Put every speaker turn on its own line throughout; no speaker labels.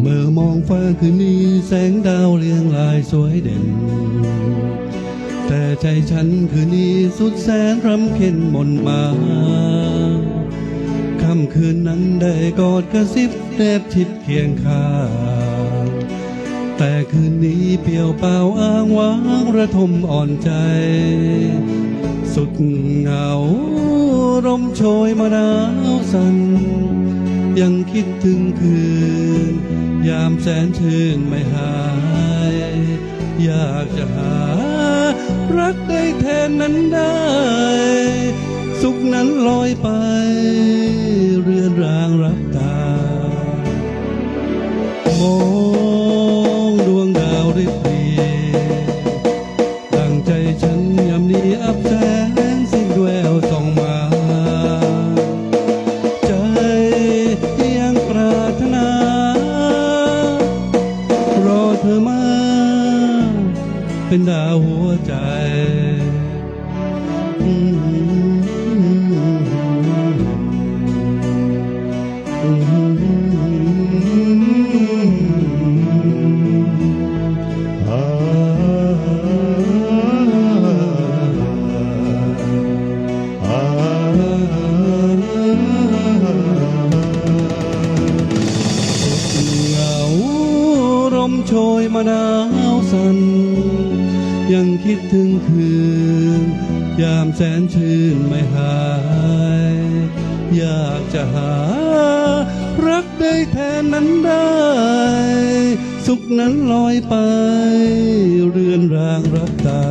เมื่อมองฟ้าคืนนี้แสงดาวเรียงรายสวยเด่น แต่ใจฉันคืนนี้สุดแสนรำเค็ญมนมาค่ำคืนนั้นได้กอดกระซิบแนบชิดเคียงข้างแต่คืนนี้เปลี่ยวเปล่าอ้างว้างระทมอ่อนใจ สุดเหงาลมโชยมาหนาวสั่น ยังคิดถึงคืน ยามแสนชื่นไม่หาย อยากจะหา รักได้แทนนั้นได้ สุขนั้นลอยไป เรือนรางรับตาม ธอมา เป็นดาวหัวใจอื มโชยมาหนาวสั่นยังคิดถึงคืน ยามแสนชื่นไม่หาย อยากจะหา รักได้แทนนั้นได้ สุขนั้นลอยไป เรือนรางรักตา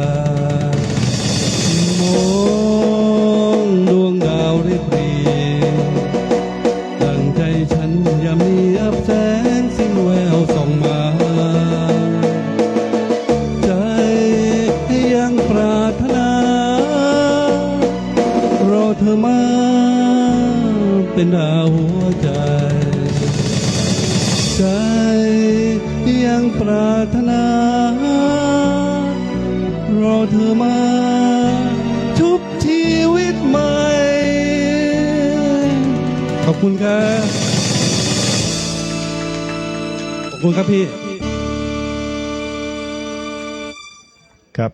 เป็นดาวหัวใจ ใจยังปรารถนา รอเธอมาชุบชีวิตใหม่ ขอบคุณครับ ขอบคุณครับพี่
ครับ